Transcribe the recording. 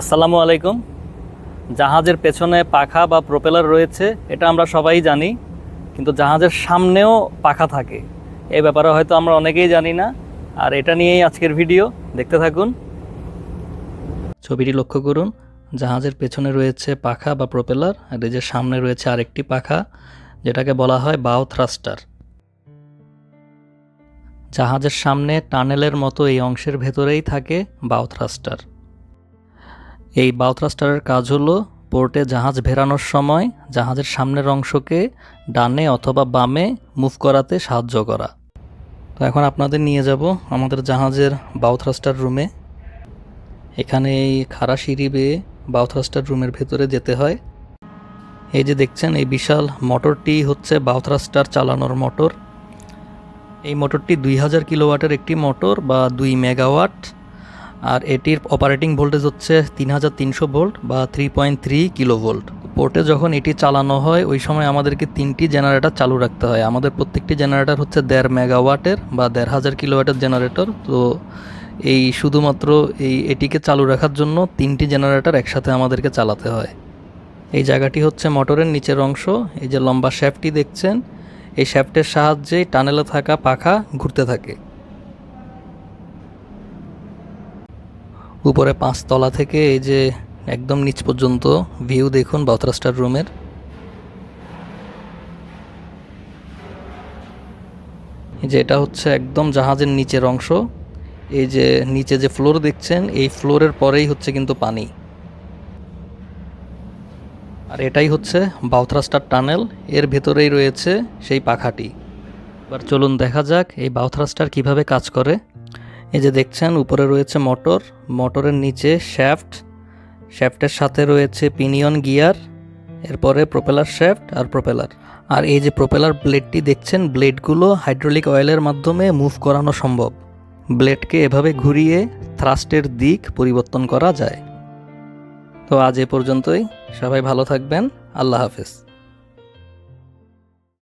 আসসালামু আলাইকুম। জাহাজের পেছনে পাখা বা প্রোপেলার রয়েছে, এটা আমরা সবাই জানি, কিন্তু জাহাজের সামনেও পাখা থাকে। এ ব্যাপারে হয়তো আমরা অনেকেই জানি না, আর এটা নিয়েই আজকের ভিডিও। দেখতে থাকুন। ছবিটি লক্ষ্য করুন, জাহাজের পেছনে রয়েছে পাখা বা প্রোপেলার, আর এই যে সামনে রয়েছে আরেকটি পাখা, যেটাকে বলা হয় বাও থ্রাস্টার। জাহাজের সামনে টানেলের মতো এই অংশের ভেতরেই থাকে বাও থ্রাস্টার। এই বাউথ্রাস্টারের কাজ হলো পোর্টে জাহাজ ভেরানোর সময় জাহাজের সামনের অংশকে ডানে অথবা বামে মুভ করাতে সাহায্য করা। তো এখন আপনাদের নিয়ে যাব আমাদের জাহাজের বাউথ্রাস্টার রুমে। এখানে এই খাড়া সিঁড়ি বেয়ে বাউথ্রাস্টার রুমের ভেতরে যেতে হয়। এই যে দেখছেন, এই বিশাল মোটরটি হচ্ছে বাউথ্রাস্টার চালানোর মোটর। এই মোটরটি দুই হাজার কিলোওয়াটের একটি মোটর বা দুই মেগাওয়াট। আর এটির অপারেটিং ভোল্টেজ হচ্ছে তিন হাজার তিনশো ভোল্ট বা three point three kilo volt পোর্টে যখন এটি চালানো হয়, ওই সময় আমাদেরকে তিনটি জেনারেটর চালু রাখতে হয়। আমাদের প্রত্যেকটি জেনারেটর হচ্ছে দেড় মেগাওয়াটের বা দেড় হাজার কিলোওয়াটের জেনারেটর তো এই শুধুমাত্র এই এটিকে চালু রাখার জন্য তিনটি জেনারেটর একসাথে আমাদেরকে চালাতে হয়। এই জায়গাটি হচ্ছে মোটরের নিচের অংশ। এই যে লম্বা শ্যাফটি দেখছেন, এই শ্যাফটের সাহায্যে টানেলে থাকা পাখা ঘুরতে থাকে। উপরে পাঁচতলা থেকে এই যে একদম নিচ পর্যন্ত ভিউ দেখুন বাউথরাস্টার রুমের। যে এটা হচ্ছে একদম জাহাজের নিচের অংশ। এই যে নিচে যে ফ্লোর দেখছেন, এই ফ্লোরের পরেই হচ্ছে কিন্তু পানি। আর এটাই হচ্ছে বাউথরাস্টার টানেল, এর ভেতরেই রয়েছে সেই পাখাটি। এবার চলুন দেখা যাক এই বাউথরাস্টার কীভাবে কাজ করে। এই যে দেখছেন, উপরে রয়েছে মোটর। মোটরের নিচে শ্যাফট। শ্যাফটের সাথে রয়েছে পিনিয়ন গিয়ার, এরপরে প্রোপেলার শ্যাফট আর প্রোপেলার। আর এই যে প্রোপেলার ব্লেডটি দেখছেন, ব্লেডগুলো হাইড্রোলিক অয়েলের মাধ্যমে মুভ করানো সম্ভব। ব্লেডকে এভাবে ঘুরিয়ে থ্রাস্টের দিক পরিবর্তন করা যায়। তো আজ এ পর্যন্তই। সবাই ভালো থাকবেন। আল্লাহ হাফেজ।